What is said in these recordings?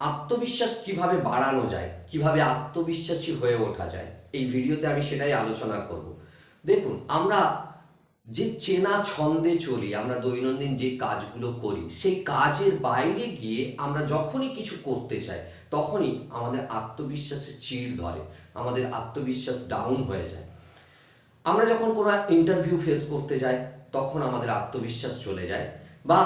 আত্মবিশ্বাস কীভাবে বাড়ানো যায়, কীভাবে আত্মবিশ্বাসী হয়ে ওঠা যায়, এই ভিডিওতে আমি সেটাই আলোচনা করব। দেখুন, আমরা যে চেনা ছন্দে চলি, আমরা দৈনন্দিন যে কাজগুলো করি, সেই কাজের বাইরে গিয়ে আমরা যখনই কিছু করতে চাই, তখনই আমাদের আত্মবিশ্বাসের চিড় ধরে, আমাদের আত্মবিশ্বাস ডাউন হয়ে যায়। আমরা যখন কোনো ইন্টারভিউ ফেস করতে যাই, তখন আমাদের আত্মবিশ্বাস চলে যায়, বা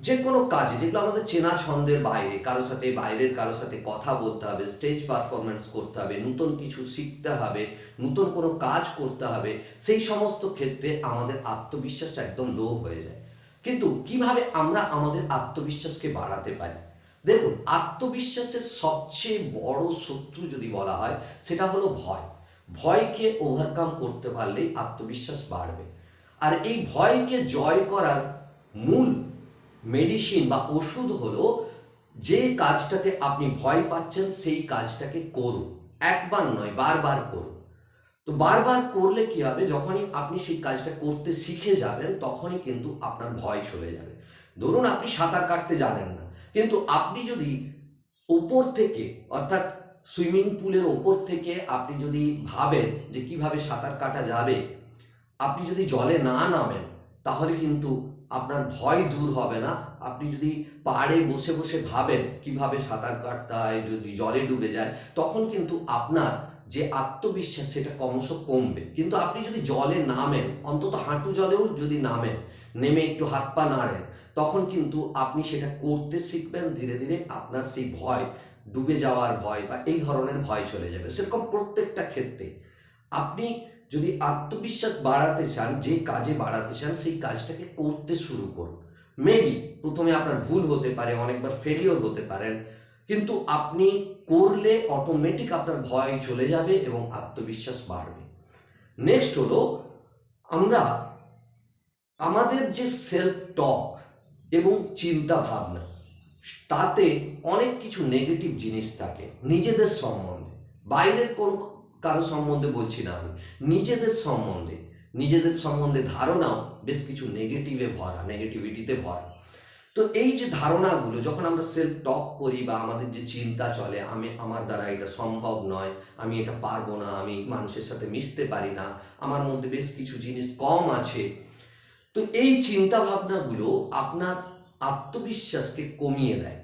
যে কোনো কাজে, যেগুলো আমাদের চেনা ছন্দের বাইরে, কারোর সাথে বাইরের, কারোর সাথে কথা বলতে হবে স্টেজ পারফরমেন্স করতে হবে, নতুন কিছু শিখতে হবে, নতুন কোনো কাজ করতে হবে, সেই সমস্ত ক্ষেত্রে আমাদের আত্মবিশ্বাস একদম লো হয়ে যায়। কিন্তু কীভাবে আমরা আমাদের আত্মবিশ্বাসকে বাড়াতে পারি? দেখুন, আত্মবিশ্বাসের সবচেয়ে বড় শত্রু যদি বলা হয়, সেটা হলো ভয়। ভয়কে ওভারকাম করতে পারলেই আত্মবিশ্বাস বাড়বে। আর এই ভয়কে জয় করার মূল মেডিসিন বা ওষুধ হলো যে কাজটাতে আপনি ভয় পাচ্ছেন, সেই কাজটাকে করুন। একবার নয়, বারবার করুন। তো বারবার করলে কি হবে? যখনই আপনি সেই কাজটা করতে শিখে যাবেন, তখনই কিন্তু আপনার ভয় চলে যাবে। ধরুন আপনি সাঁতার কাটতে জানেন না, কিন্তু আপনি যদি উপর থেকে, অর্থাৎ সুইমিং পুলের ওপর থেকে আপনি যদি ভাবেন যে কীভাবে সাঁতার কাটা যাবে, আপনি যদি জলে না নামেন, তাহলে কিন্তু আপনার ভয় দূর হবে না। আপনি যদি পাড়ে বসে বসে ভাবেন কীভাবে সাঁতার কাটতে হয় যদি জলে ডুবে যায়, তখন কিন্তু আপনার যে আত্মবিশ্বাস সেটা ক্রমশ কমবে। কিন্তু আপনি যদি জলে নামেন, অন্তত হাঁটু জলেও যদি নামেন, নেমে একটু হাত পা নাড়েন, তখন কিন্তু আপনি সেটা করতে শিখবেন, ধীরে ধীরে আপনার সেই ভয় ডুবে যাওয়ার ভয় বা এই ধরনের ভয় চলে যাবে। সেরকম প্রত্যেকটা ক্ষেত্রে। আপনি যদি আত্মবিশ্বাস বাড়াতে চান, যে কাজে বাড়াতে চান, সেই কাজটাকে করতে শুরু করুন। মেবি প্রথমে আপনার ভুল হতে পারে, অনেকবার ফেলিওর হতে পারেন কিন্তু আপনি করলে অটোমেটিক আপনার ভয় চলে যাবে এবং আত্মবিশ্বাস বাড়বে। নেক্সট হলো, আমরা আমাদের যে সেলফ টক এবং চিন্তা ভাবনা তাতে অনেক কিছু নেগেটিভ জিনিস থাকে, নিজেদের সম্বন্ধে। বাইরের কোন কারও সম্বন্ধে বলছি না আমি। নিজেদের সম্বন্ধে নিজেদের সম্বন্ধে ধারণাও বেশ কিছু নেগেটিভে ভরা নেগেটিভিটিতে ভরা। তো এই যে ধারণাগুলো, যখন আমরা সেলফ টক করি বা আমাদের যে চিন্তা চলে, আমি আমার দ্বারা এটা সম্ভব নয়, আমি এটা পারব না, আমি মানুষের সাথে মিশতে পারি না, আমার মধ্যে বেশ কিছু জিনিস কম আছে, তো এই চিন্তা ভাবনাগুলো আপনার আত্মবিশ্বাসকে কমিয়ে দেয়।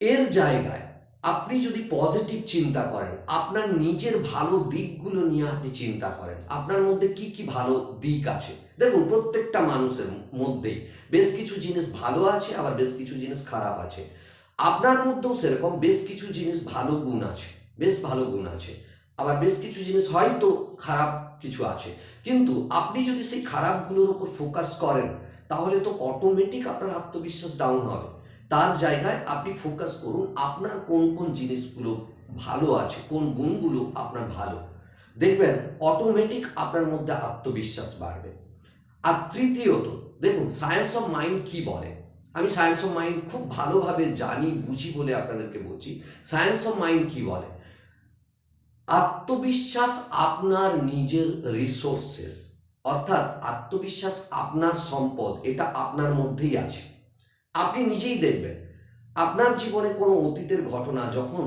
এর জায়গায় আপনি যদি পজিটিভ চিন্তা করেন, আপনার নিজের ভালো দিকগুলো নিয়ে আপনি চিন্তা করেন, আপনার মধ্যে কি কি ভালো দিক আছে? দেখুন, প্রত্যেকটা মানুষের মধ্যেই বেশ কিছু জিনিস ভালো আছে, আবার বেশ কিছু জিনিস খারাপ আছে। আপনার মধ্যেও সেরকম বেশ কিছু জিনিস ভালো গুণ আছে, বেশ ভালো গুণ আছে। আবার বেশ কিছু জিনিস হয়তো খারাপ কিছু আছে। কিন্তু আপনি যদি সেই খারাপগুলোর উপর ফোকাস করেন, তাহলে তো অটোমেটিক আপনার আত্মবিশ্বাস ডাউন হবে। তার জায়গায় আপনি ফোকাস করুন আপনার কোন কোন জিনিসগুলো ভালো আছে, কোন গুণগুলো আপনার ভালো। দেখবেন অটোমেটিক আপনার মধ্যে আত্মবিশ্বাস বাড়বে। আর তৃতীয়ত, দেখুন সায়েন্স অফ মাইন্ড কি বলে? আমি সায়েন্স অফ মাইন্ড খুব ভালোভাবে জানি, বুঝি বলে আপনাদেরকে বলছি। সায়েন্স অফ মাইন্ড কি বলে? আত্মবিশ্বাস আপনার নিজের রিসোর্সেস অর্থাৎ আত্মবিশ্বাস আপনার সম্পদ, এটা আপনার মধ্যেই আছে। আপনি নিজেই দেখবেন। আপনার জীবনে কোনো অতীতের ঘটনা যখন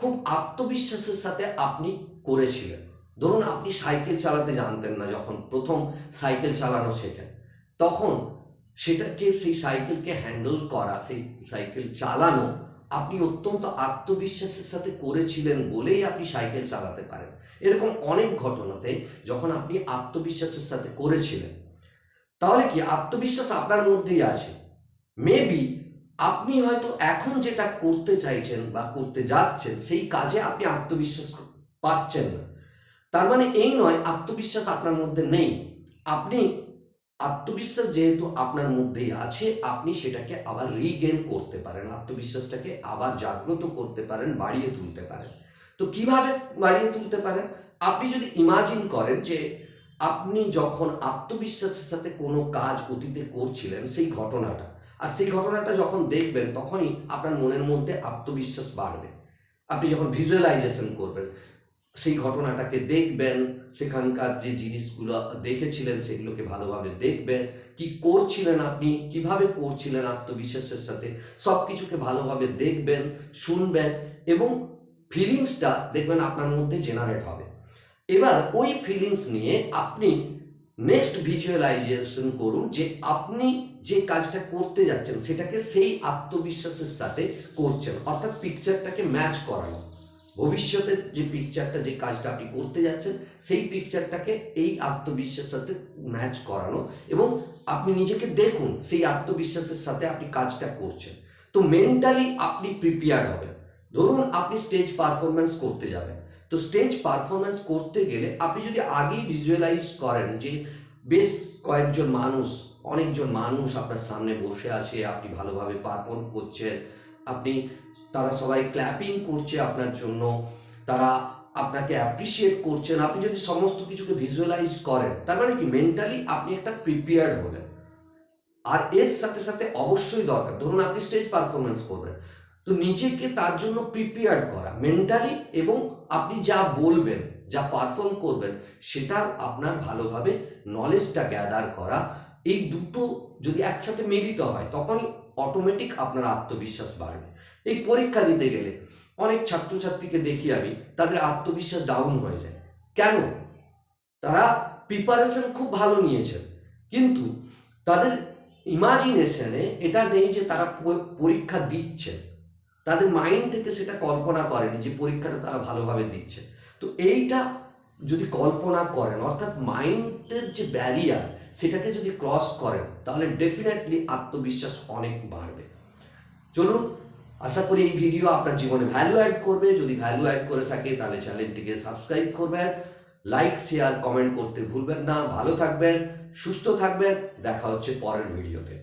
খুব আত্মবিশ্বাসের সাথে আপনি করেছিলেন, ধরুন আপনি সাইকেল চালাতে জানতেন না যখন প্রথম সাইকেল চালানো শেখেন, তখন সেটাকে, সেই সাইকেলকে হ্যান্ডেল করা, সেই সাইকেল চালানো আপনি অত্যন্ত আত্মবিশ্বাসের সাথে করেছিলেন বলেই আপনি সাইকেল চালাতে পারেন। এরকম অনেক ঘটনাতে যখন আপনি আত্মবিশ্বাসের সাথে করেছিলেন, তাহলে কি আত্মবিশ্বাস আপনার মধ্যেই আছে? মেবি আপনি হয়তো এখন যেটা করতে চাইছেন বা করতে যাচ্ছেন, সেই কাজে আপনি আত্মবিশ্বাস পাচ্ছেন না। তার মানে এই নয়, আত্মবিশ্বাস আপনার মধ্যে নেই। আপনি, আত্মবিশ্বাস যেহেতু আপনার মধ্যেই আছে, আপনি সেটাকে আবার রিগেন করতে পারেন, আত্মবিশ্বাসটাকে আবার জাগ্রত করতে পারেন, বাড়িয়ে তুলতে পারেন। তো কীভাবে বাড়িয়ে তুলতে পারেন? আপনি যদি ইমাজিন করেন যে আপনি যখন আত্মবিশ্বাসের সাথে কোনো কাজ অতীতে করছিলেন, সেই ঘটনাটা আর সেই ঘটনাটা যখন দেখবেন, তখনই আপনার মনের মধ্যে আত্মবিশ্বাস বাড়বে। আপনি যখন ভিজুয়ালাইজেশন করবেন, সেই ঘটনাটাকে দেখবেন, সেখানকার যে জিনিসগুলো দেখেছিলেন, সেগুলোকে ভালোভাবে দেখবেন, কি করছিলেন আপনি, কীভাবে করছিলেন আত্মবিশ্বাসের সাথে সব কিছুকে ভালোভাবে দেখবেন, শুনবেন এবং ফিলিংসটা দেখবেন আপনার মধ্যে জেনারেট হবে। এবার ওই ফিলিংস নিয়ে আপনি নেক্সট ভিজুয়ালাইজেশন করুন যে আপনি যে কাজটা করতে যাচ্ছেন, সেটাকে সেই আত্মবিশ্বাসের সাথে করছেন। অর্থাৎ পিকচারটাকে ম্যাচ করানো। ভবিষ্যতের যে পিকচারটা যে কাজটা আপনি করতে যাচ্ছেন, সেই পিকচারটাকে এই আত্মবিশ্বাসের সাথে ম্যাচ করানো এবং আপনি নিজেকে দেখুন সেই আত্মবিশ্বাসের সাথে আপনি কাজটা করছেন। তো মেন্টালি আপনি প্রিপেয়ার হবেন। ধরুন আপনি স্টেজ পারফরমেন্স করতে যাবেন। তো স্টেজ পারফরমেন্স করতে গেলে আপনি যদি আগেই ভিজুয়ালাইজ করেন যে বেশ কয়েকজন মানুষ, অনেকজন মানুষ আপনার সামনে বসে আছে, আপনি ভালোভাবে পারফর্ম করছেন, আপনি, তারা সবাই ক্ল্যাপিং করছে আপনার জন্য, তারা আপনাকে অ্যাপ্রিসিয়েট করছেন, আপনি যদি সমস্ত কিছুকে ভিজুয়ালাইজ করেন, তার মানে কি মেন্টালি আপনি একটা প্রিপেয়ার্ড হলেন আর এর সাথে সাথে অবশ্যই দরকার, ধরুন আপনি স্টেজ পারফরমেন্স করবেন তো নিজেকে তার জন্য প্রিপেয়ার্ড করা মেন্টালি এবং আপনি যা বলবেন, যা পারফর্ম করবেন সেটা আপনার ভালোভাবে নলেজটা গ্যাদার করা, এই দুটো যদি একসাথে মিলিত হয়, তখনই অটোমেটিক আপনার আত্মবিশ্বাস বাড়বে। এই পরীক্ষা দিতে গেলে অনেক ছাত্রছাত্রীকে দেখি আমি, তাদের আত্মবিশ্বাস ডাউন হয়ে যায়। কেন? তারা প্রিপারেশন খুব ভালো নিয়েছেন, কিন্তু তাদের ইমাজিনেশনে এটা নেই যে তারা পরীক্ষা দিচ্ছেন। তাদের মাইন্ড থেকে সেটা কল্পনা করেনি যে পরীক্ষাটা তারা ভালোভাবে দিচ্ছে। তো এইটা যদি কল্পনা করেন, অর্থাৎ মাইন্ডের যে ব্যারিয়ার সেটাকে যদি ক্রস করেন, তাহলে ডেফিনেটলি আত্মবিশ্বাস অনেক বাড়বে। চলুন, আশা করি এই ভিডিও আপনার জীবনে ভ্যালু অ্যাড করবে। যদি ভ্যালু অ্যাড করে থাকে, তাহলে চ্যানেলটিকে সাবস্ক্রাইব করবেন। লাইক শেয়ার কমেন্ট করতে ভুলবেন না। ভালো থাকবেন, সুস্থ থাকবেন। দেখা হচ্ছে পরের ভিডিওতে